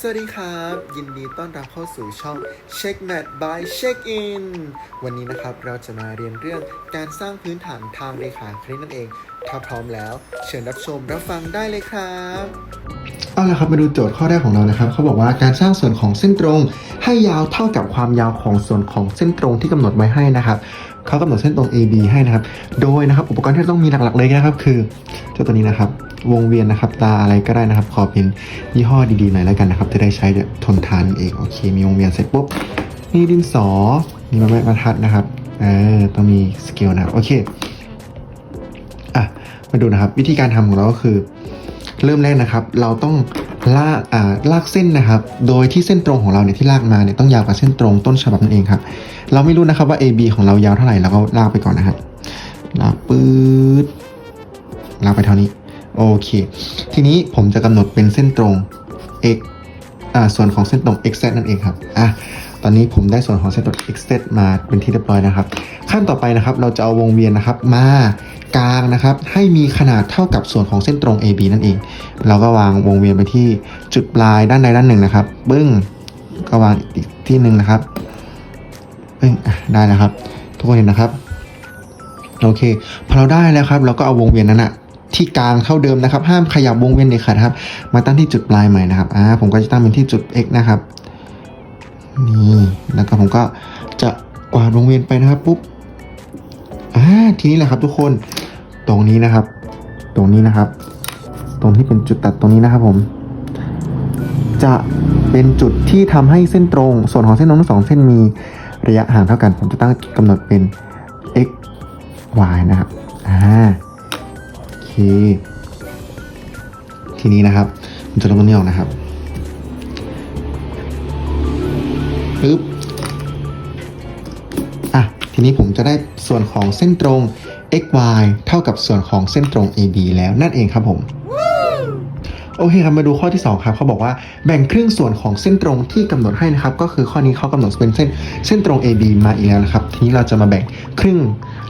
สวัสดีครับ ยินดีต้อนรับเข้าสู่ช่อง Check Mat by Check In วันนี้นะครับเราจะมาเรียนเรื่องการสร้างพื้นฐานทางเรขาคณิตนั่นเอง ถ้าพร้อมแล้ว เชิญรับชมรับฟังได้เลยครับเอาละครับมาดูโจทย์ข้อแรกของเรานะครับเขาบอกว่าการสร้างส่วนของเส้นตรง ให้ยาวเท่ากับความยาวของส่วนของเส้นตรงที่กำหนดไว้ให้นะครับเขากำหนดเส้นตรง AB ให้นะครับ โดยนะครับอุปกรณ์ที่ต้องมีหลักๆเลยนะครับ คือเจ้าตัวนี้นะครับ วงเวียนนะครับ ตาอะไรก็ได้นะครับ ขอเป็นยี่ห้อดีๆหน่อยแล้วกันนะครับ จะได้ใช้ทนทานเองโอเค มีวงเวียนเสร็จปุ๊บมีดินสอ มีไม้บรรทัดนะครับเออต้องมีสเกลนะครับโอเคอะมาดูนะครับ วิธีการทำของเราก็คือ เริ่มแรกนะครับ เราต้องลากอ่าลากเส้นนะครับ โดยที่เส้นตรงของเราเนี่ยที่ลากมาเนี่ยต้องยาวกว่าเส้นตรงต้นฉบับนั่นเองครับ เราไม่รู้นะครับว่า AB ของเรายาวเท่าไหร่เราก็ลากไปก่อนนะครับลากปื๊ดลากไปเท่านี้ โอเค ทีนี้ผมจะกำหนดเป็นเส้นตรง x อ่าส่วนของเส้นตรง xz นั่นเองครับอะตอนนี้ผมได้ส่วนของเส้นตรง xz มาเป็นที่เรียบร้อยนะครับ ขั้นต่อไปนะครับเราจะเอาวงเวียนนะครับมากลางนะครับ ให้มีขนาดเท่ากับส่วนของเส้นตรง AB นั่นเอง เราก็วางวงเวียนไปที่จุดปลายด้านใดด้านหนึ่งนะครับปึ้งก็วางอีกที่หนึ่งนะครับปึ้งได้แล้วครับ ทุกคนเห็นนะครับโอเคพอเราได้แล้วครับ เราก็เอาวงเวียนนั้นอะ ที่กลางเท่าเดิมนะครับ ห้ามขยับวงเวียนเด็ดขาดครับ มาตั้งที่จุดปลายใหม่นะครับอ่าผมก็จะตั้งเป็นที่จุด x นะครับนี่แล้วก็ผมก็จะกวาดวงเวียนไปนะครับปุ๊บอ่าทีนี้แหละครับทุกคนตรงนี้นะครับ ตรงนี้นะครับ ตรงที่เป็นจุดตัดตรงนี้นะครับผม จะเป็นจุดที่ทำให้เส้นตรง ส่วนของเส้นตรงทั้งสองเส้นมีระยะห่างเท่ากัน ผมจะตั้งกำหนดเป็น x y นะครับอ่า ทีนี้นะครับผมจะลบตรงนี้ออกนะครับปึ๊บอะทีนี้ผมจะได้ส่วนของเส้นตรง x y เท่ากับส่วนของเส้นตรง AB แล้วนั่นเองครับผมโอเคครับมาดูข้อที่ 2 ครับเขาบอกว่าแบ่งครึ่งส่วนของเส้นตรงที่กำหนดให้นะครับ ก็คือข้อนี้เขากำหนดเป็นเส้นเส้นตรง AB มาอีกแล้วนะครับ ทีนี้เราจะมาแบ่งครึ่ง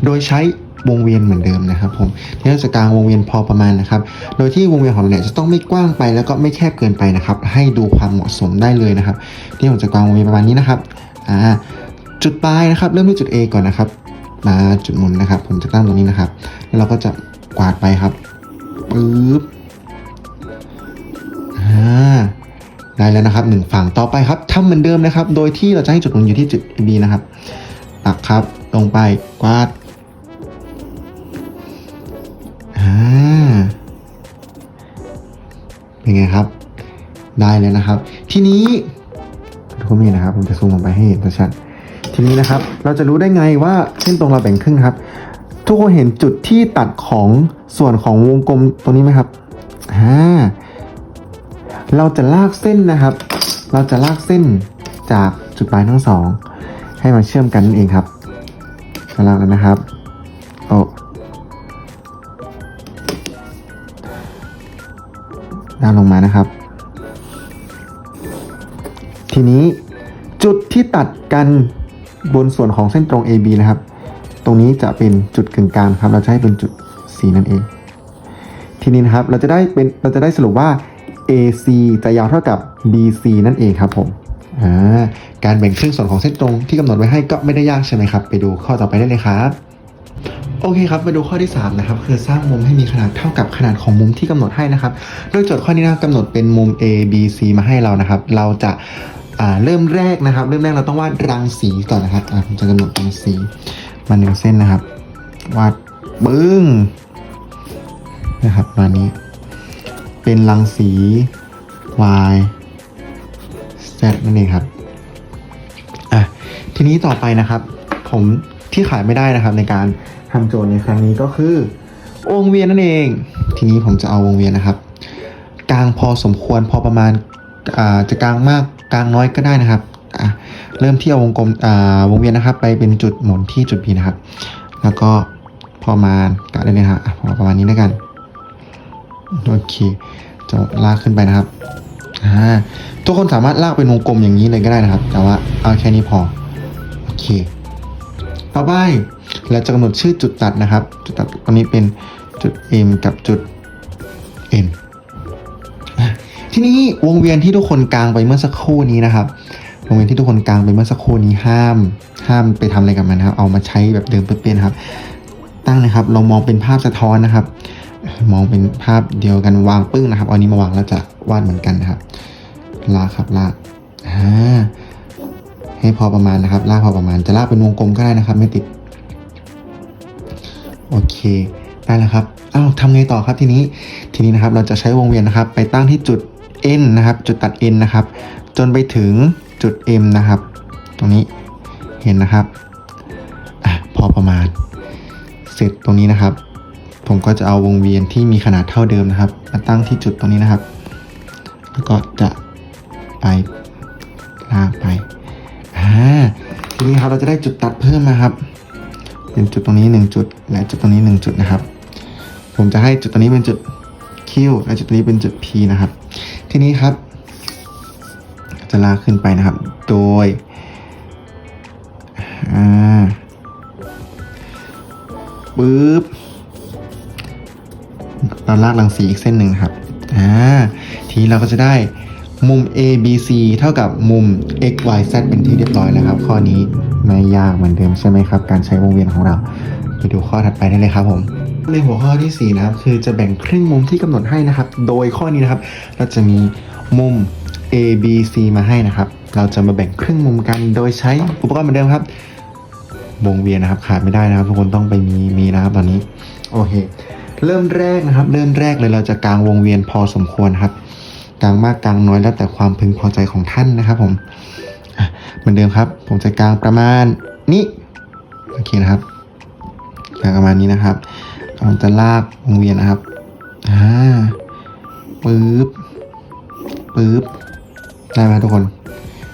โดยใช้ วงเวียนเหมือนเดิมนะครับผมทีนี้เราจะกางวงเวียนพอประมาณนะครับ โดยที่วงเวียนของเราเนี่ยจะต้องไม่กว้างไปแล้วก็ไม่แคบเกินไปนะครับ ให้ดูความเหมาะสมได้เลยนะครับที่ผมจะกางวงเวียนประมาณนี้นะครับอ่าจุดปลายนะครับ เริ่มที่จุด A ก่อนนะครับ มาจุดมุนนะครับ ผมจะตั้งตรงนี้นะครับ แล้วเราก็จะกวาดไปครับปึ๊บอ่าได้แล้วนะครับหนึ่งฝั่งต่อไปครับทำเหมือนเดิมนะครับ โดยที่เราจะให้จุดมุนอยู่ที่จุด B นะครับปักครับลงไปกวาด เป็นไงครับ ได้เลยนะครับ ทีนี้ทุกคนนี่นะครับ ผมจะซูมลงไปให้เห็นชัดทีนี้นะครับ เราจะรู้ได้ไงว่าเส้นตรงเราแบ่งครึ่งครับ ทุกคนเห็นจุดที่ตัดของส่วนของวงกลมตรงนี้ไหมครับอ่าเราจะลากเส้นนะครับ เราจะลากเส้นจากจุดปลายทั้งสองให้มาเชื่อมกันนั่นเองครับก็ลากแล้วนะครับ โอ้ ลาลงมานะครับ ทีนี้จุดที่ตัดกันบนส่วนของเส้นตรง AB นะครับ ตรงนี้จะเป็นจุดกึ่งกลางครับ เราจะให้เป็นจุด C นั่นเอง ทีนี้นะครับ เราจะได้เป็น เราจะได้สรุปว่า AC จะยาวเท่ากับ BC นั่นเองครับผม การแบ่งครึ่งส่วนของเส้นตรงที่กำหนดไว้ให้ก็ไม่ได้ยากใช่ไหมครับ ไปดูข้อต่อไปได้เลยครับ โอเคครับมาดูข้อที่ 3 นะครับ คือสร้างมุมให้มีขนาดเท่ากับขนาดของมุมที่กำหนดให้นะครับ โดยโจทย์ข้อนี้นะครับกำหนดเป็นมุม A B C มาให้เรานะครับ เราจะาเริ่มแรกนะครับ เริ่มแรกเราต้องวาดรังสีก่อนนะครับผมจะกำหนดรังสีมาหนึ่งเส้นนะครับ วาดปึ้งนะครับมานี้เป็นรังสี y z นั่นเองครับอะทีนี้ต่อไปนะครับ ผมที่ขายไม่ได้นะครับในการ ทำโจทย์ในครั้งนี้ก็คือ วงเวียนนั่นเอง ทีนี้ผมจะเอาวงเวียนนะครับ กลางพอสมควรพอประมาณาจะกลางมากกลางน้อยก็ได้นะครับเริ่มที่เอาวงกลมวงเวียนนะครับ ไปเป็นจุดหมุนที่จุด B นะครับ แล้วก็พอประมาณกะได้เลยครับอะพอประมาณนี้แล้วกันโอเคจะลากขึ้นไปนะครับทุกคนสามารถลากเป็นวงกลมอย่างนี้เลยก็ได้นะครับ แต่ว่าเอาแค่นี้พอโอเค ต่อไป เราจะกำหนดชื่อจุดตัดนะครับ จุดตัดตรงนี้เป็นจุด M กับจุด N ททีนี้วงเวียนที่ทุกคนกลางไปเมื่อสักครู่นี้นะครับวงเวียนที่ทุกคนกลางไปเมื่อสักครู่นี้ห้าม ห้ามไปทำอะไรกับมันนะครับ เอามาใช้แบบเดิมเปลี่ยนๆครับ ตั้งนะครับเรามองเป็นภาพสะท้อนนะครับ มองเป็นภาพเดียวกันวางปึ้งนะครับอันนี้มาวางแล้วจะวาดเหมือนกันนะครับลากครับลากให้พอประมาณนะครับลากพอประมาณจะลากเป็นวงกลมก็ได้นะครับ ไม่ติด โอเคได้แล้วครับอ้าวทำไงต่อครับทีนี้ทีนี้นะครับเราจะใช้วงเวียนนะครับ ไปตั้งที่จุด N นะครับ จุดตัด N นะครับ จนไปถึงจุด M นะครับ ตรงนี้เห็นนะครับอะพอประมาณ เสร็จตรงนี้นะครับ ผมก็จะเอาวงเวียนที่มีขนาดเท่าเดิมนะครับ มาตั้งที่จุดตรงนี้นะครับ แล้วก็จะไปลากไปอ่าทีนี้ครับเราจะได้จุดตัดเพิ่มนะครับ เป็นจุดตรงนี้หนึ่งจุด และจุดตรงนี้หนึ่งจุดนะครับ ผมจะให้จุดตรงนี้เป็นจุด Q และจุดตรงนี้เป็นจุด P นะครับ ทีนี้ครับ จะลากขึ้นไปนะครับ โดยอ่าปึ๊บเราลากรังสีอีกเส้นหนึ่งครับอ่าทีเราก็จะได้ มุม A B C เท่ากับมุม x y z เป็นที่เรียบร้อยแล้วครับ ข้อนี้ไม่ยากเหมือนเดิมใช่ไหมครับ การใช้วงเวียนของเรา ไปดูข้อถัดไปได้เลยครับผม ในหัวข้อที่ 4 นะครับ คือจะแบ่งครึ่งมุมที่กำหนดให้นะครับ โดยข้อนี้นะครับ เราจะมีมุม A B C มาให้นะครับ เราจะมาแบ่งครึ่งมุมกันโดยใช้อุปกรณ์เหมือนเดิมครับ วงเวียนนะครับขาดไม่ได้นะครับทุกคนต้องไปมีมีนะครับตอนนี้โอเค เริ่มแรกนะครับ เริ่มแรกเลยเราจะกางวงเวียนพอสมควรครับ กลางมากกลางน้อยแล้วแต่ความพึงพอใจของท่านนะครับผมเหมือนเดิมครับ ผมจะกลางประมาณนี้โอเคนะครับกลางประมาณนี้นะครับผมจะลากวงเวียนนะครับอ่าปึ๊บปึ๊บได้ไหมทุกคน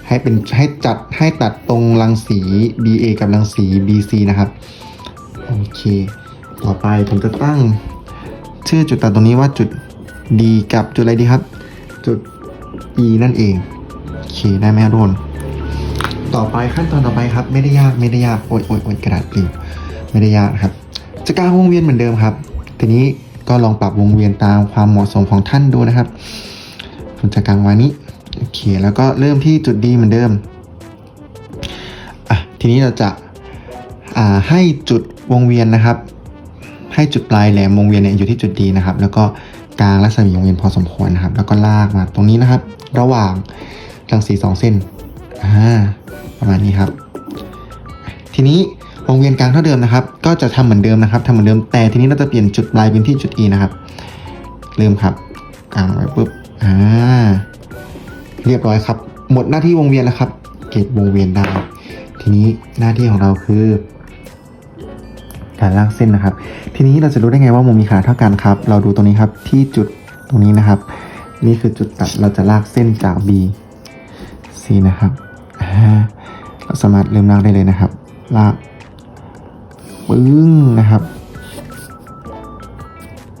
ให้เป็นให้จัดให้ตัดตรงรังสี BA กับรังสี BC นะครับโอเค ต่อไปผมจะตั้ง ชื่อจุดตัดตรงนี้ว่าจุด D กับจุดอะไรดีครับ จุด E นั่นเองโอเคได้ไหมทุกคนต่อไปขั้นตอนต่อไปครับ ไม่ได้ยากไม่ได้ยากโอ๊ยโอ๊ยโอ๊ยกระดาษปลิวไม่ได้ยากครับ จะกางวงเวียนเหมือนเดิมครับ ทีนี้ก็ลองปรับวงเวียนตามความเหมาะสมของท่านดูนะครับผมจะกางว้นี้โอเคแล้วก็เริ่มที่จุด D เหมือนเดิมอะทีนี้เราจะอ่าให้จุดวงเวียนนะครับ ให้จุดปลายแหลมวงเวียนเนี่ยอยู่ที่จุดดีนะครับ แล้วก็ กลางรัศมีวงเวียนพอสมควรนะครับ แล้วก็ลากมาตรงนี้นะครับ ระหว่างรังสีสองเส้นอ่าประมาณนี้ครับ ทีนี้วงเวียนกลางเท่าเดิมนะครับ ก็จะทำเหมือนเดิมนะครับทำเหมือนเดิมแต่ทีนี้เราจะเปลี่ยนจุดปลายเป็นที่จุด E นะครับเริ่มครับกลางไว้ปุ๊บอ่าเรียบร้อยครับ หมดหน้าที่วงเวียนแล้วครับ เก็บวงเวียนได้ ทีนี้หน้าที่ของเราคือ การลากเส้นนะครับ ทีนี้เราจะรู้ได้ไงว่ามุมมีขนาดเท่ากันครับ เราดูตรงนี้ครับที่จุดตรงนี้นะครับ นี่คือจุดตัดเราจะลากเส้นจาก B C นะครับเราสามารถเริ่มลากได้เลยนะครับ ลากปึ้งนะครับ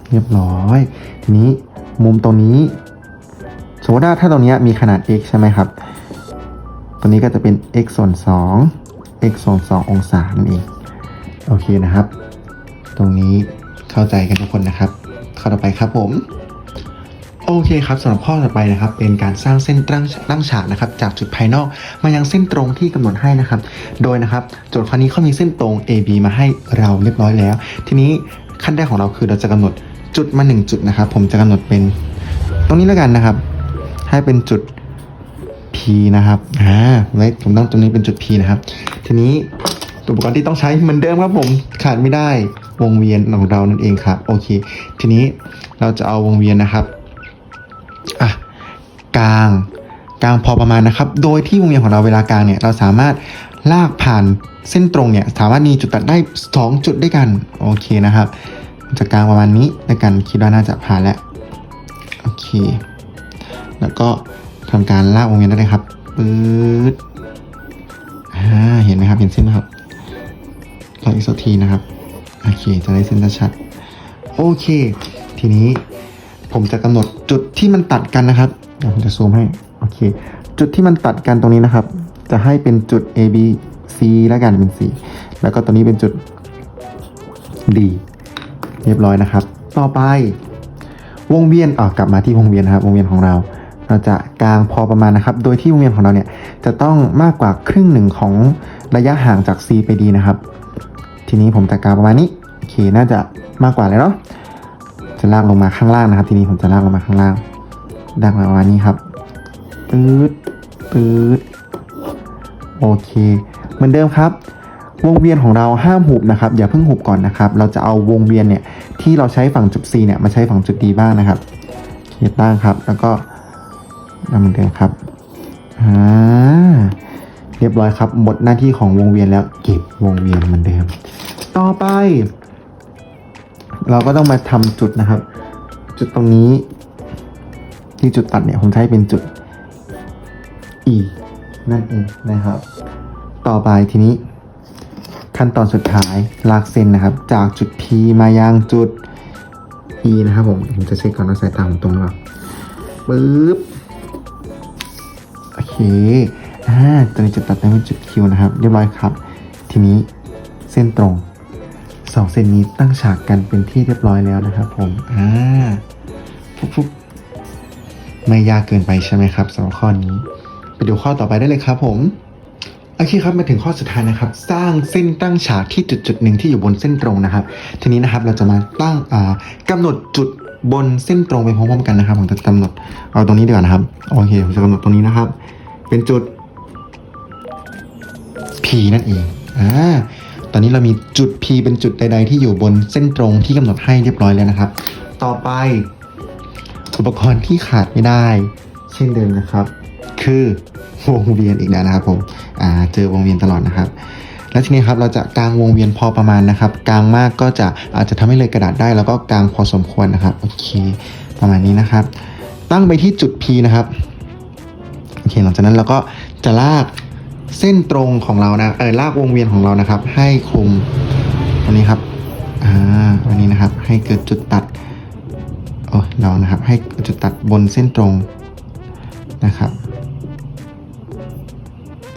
เรียบร้อย ทีนี้มุมตรงนี้สมมติว่าถ้าตรงนี้มีขนาด x ใช่ไหมครับ ตัวนี้ก็จะเป็น x ส่วน2 x ส่วน2องศานั่นเอง โอเคนะครับ ตรงนี้เข้าใจกันทุกคนนะครับ ข้อต่อไปครับผม โอเคครับสำหรับข้อต่อไปนะครับ เป็นการสร้างเส้นตั้งตั้งฉากนะครับ จากจุดภายนอกมายังเส้นตรงที่กำหนดให้นะครับ โดยนะครับโจทย์ข้อนี้เขามีเส้นตรง AB มาให้เราเรียบร้อยแล้ว ทีนี้ขั้นแรกของเราคือเราจะกำหนดจุดมา 1 จุดนะครับ ผมจะกำหนดเป็นตรงนี้แล้วกันนะครับ ให้เป็นจุด P นะครับอ่าไว้ผมตั้งตรงนี้เป็นจุด P นะครับ ทีนี้ อุปกรณ์ที่ต้องใช้เหมือนเดิมครับผมขาดไม่ได้วงเวียนของเรานั่นเองครับโอเค ทีนี้เราจะเอาวงเวียนนะครับอะกลางกลางพอประมาณนะครับ โดยที่วงเวียนของเราเวลากลางเนี่ยเราสามารถลากผ่านเส้นตรงเนี่ยสามารถมีจุดตัดได้ 2 จุดด้วยกันโอเคนะครับจะกลางประมาณนี้ด้วยกันคิดว่าน่าจะผ่านแล้วโอเค แล้วก็ทำการลากวงเวียนได้เลยครับปื๊ดอ่าเห็นไหมครับเห็นเส้นไหมครับ ลองอีกสักทีนะครับ โอเค จะได้เส้นชัดโอเค ทีนี้ผมจะกำหนดจุดที่มันตัดกันนะครับเดี๋ยวผมจะซูมให้ โอเค จุดที่มันตัดกันตรงนี้นะครับ จะให้เป็นจุด A B C แล้วกันเป็น C แล้วก็ตัวนี้เป็นจุด D เรียบร้อยนะครับ ต่อไป วงเวียนอะกลับมาที่วงเวียนนะครับ วงเวียนของเรา เราจะกลางพอประมาณนะครับ โดยที่วงเวียนของเราเนี่ยจะต้องมากกว่าครึ่งหนึ่งของระยะห่างจาก C ไป D นะครับ ทีนี้ผมจะกางประมาณนี้โอเคน่าจะมากกว่าเลยเนาะจะลากลงมาข้างล่างนะครับ ทีนี้ผมจะลากลงมาข้างล่างลากมาประมาณนี้ครับตืดตืดโอเค เหมือนเดิมครับ วงเวียนของเราห้ามหุบนะครับ อย่าเพิ่งหุบก่อนนะครับ เราจะเอาวงเวียนเนี่ยที่เราใช้ฝั่งจุด C เนี่ยมาใช้ฝั่งจุด D บ้างนะครับเคสบ้งครับ แล้วก็นำเหมือนเดิมครับอ่า รียบร้อยครับ หมดหน้าที่ของวงเวียนแล้วเก็บวงเวียนเหมือนเดิม ต่อไป เราก็ต้องมาทำจุดนะครับ จุดตรงนี้ ที่จุดตัดเนี่ยผมให้เป็นจุด E นั่นเองนะครับ ต่อไปทีนี้ ขั้นตอนสุดท้ายลากเส้นนะครับ จากจุด P มายังจุด E นะครับผมผมจะเช็คก่อนว่าสายตาผมตรงหรือเปล่าปึ๊บโอเค อ่าตอนนี้จุดตัดได้เป็นจุด Q นะครับ เรียบร้อยครับ ทีนี้เส้นตรงสองเส้นนี้ตั้งฉากกันเป็นที่เรียบร้อยแล้วนะครับผม อ่าฟุ๊บไม่ยากเกินไปใช่ไหมครับสำหรับข้อนี้ ไปดูข้อต่อไปได้เลยครับผมโอเคครับมาถึงข้อสุดท้ายนะครับ สร้างเส้นตั้งฉากที่จุดจุดหนึ่งที่อยู่บนเส้นตรงนะครับ ทีนี้นะครับเราจะมาตั้งอ่ากำหนดจุดบนเส้นตรงไปพร้อมๆกันนะครับผมจะกำหนดเอาตรงนี้ดีกว่านะครับโอเคผมจะกำหนดตรงนี้นะครับ เป็นจุด P นั่นเองอ่าตอนนี้เรามีจุด P เป็นจุดใด ๆ ที่อยู่บนเส้นตรงที่กำหนดให้เรียบร้อยแล้วนะครับ ต่อไป อุปกรณ์ที่ขาดไม่ได้ เช่นเดิมนะครับ คือวงเวียนอีกแล้วนะครับผมอ่าเจอวงเวียนตลอดนะครับแล้วทีนี้ครับเราจะกางวงเวียนพอประมาณนะครับ กางมากก็จะอาจจะทำให้เลยกระดาษได้ แล้วก็กางพอสมควรนะครับโอเค ประมาณนี้นะครับ ตั้งไปที่จุด P นะครับโอเคหลังจากนั้นเราก็จะลาก เส้นตรงของเรานะเออลากวงเวียนของเรานะครับ ให้คมตรงนี้ครับอ่าวันนี้นะครับ ให้เกิดจุดตัดโอ้เรานะครับ ให้จุดตัดบนเส้นตรงนะครับ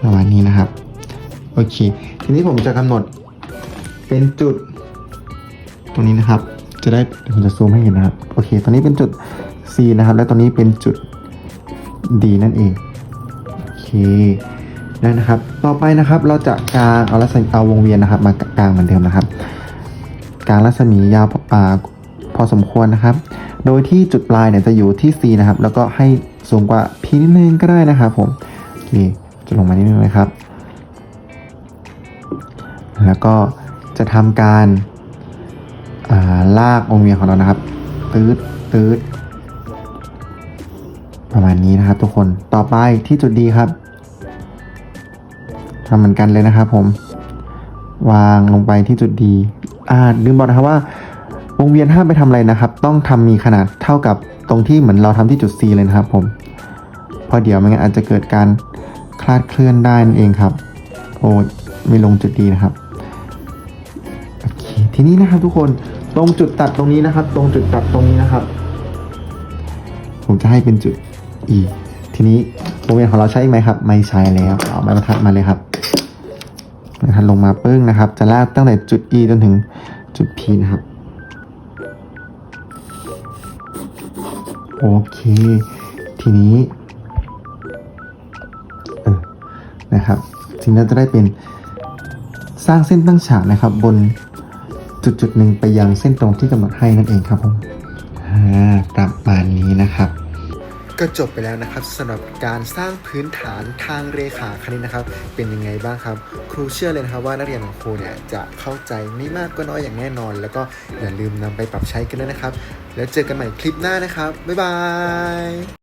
ประมาณนี้นะครับโอเค ทีนี้ผมจะกำหนดเป็นจุด ตรงนี้นะครับ จะได้ผมจะซูมให้เห็นนะครับโอเคตอนนี้เป็นจุด C นะครับ และตอนนี้เป็นจุด D นั่นเองโอเค ได้นะครับ ต่อไปนะครับเราจะกางเอารัศมีเอาวงเวียนนะครับ มากางเหมือนเดิมนะครับ กางรัศมียาวอ่าพอสมควรนะครับ โดยที่จุดปลายเนี่ยจะอยู่ที่ C นะครับ แล้วก็ให้สูงกว่า P นิดนึงก็ได้นะครับผมโอเคจะลงมานิดนึงนะครับ แล้วก็จะทำการาลากวงเวียนของเรานะครับ ตืดตืดประมาณนี้นะครับทุกคน ต่อไปที่จุดดีครับ ทำเหมือนกันเลยนะครับผม วางลงไปที่จุดดีอ่าลืมบอกนะครับว่าวงเวียนห้ามไปทำอะไรนะครับ ต้องทำมีขนาดเท่ากับตรงที่เหมือนเราทำที่จุด C เลยนะครับผมเพราะเดี๋ยวไม่งั้นอาจจะเกิดการคลาดเคลื่อนได้นั่นเองครับ โอ้ไม่ลงจุดดีนะครับโอเคทีนี้นะครับทุกคนตรงจุดตัดตรงนี้นะครับ ตรงจุดตัดตรงนี้นะครับ ผมจะให้เป็นจุด E ทีนี้วงเวียนของเราใช้ไหมครับ ไม่ใช้แล้วเอาไม้บรรทัดมาเลยครับ ไม้บรรทัดลงมาปึ้งนะครับ จะลากตั้งแต่จุด E จนถึงจุด P นะครับ โอเค ทีนี้เออนะครับทีนี้จะได้เป็นสร้างเส้นตั้งฉากนะครับ บนจุดจุดหนึ่งไปยังเส้นตรงที่กำหนดให้นั่นเองครับผมอ่าประมาณนี้นะครับ ก็จบไปแล้วนะครับสำหรับการสร้างพื้นฐานทางเรขาคณิตนะครับ เป็นยังไงบ้างครับ ครูเชื่อเลยนะครับว่านักเรียนของครูเนี่ยจะเข้าใจไม่มากก็น้อยอย่างแน่นอน แล้วก็อย่าลืมนำไปปรับใช้กันด้วยนะครับ แล้วเจอกันใหม่คลิปหน้านะครับ บ๊ายบาย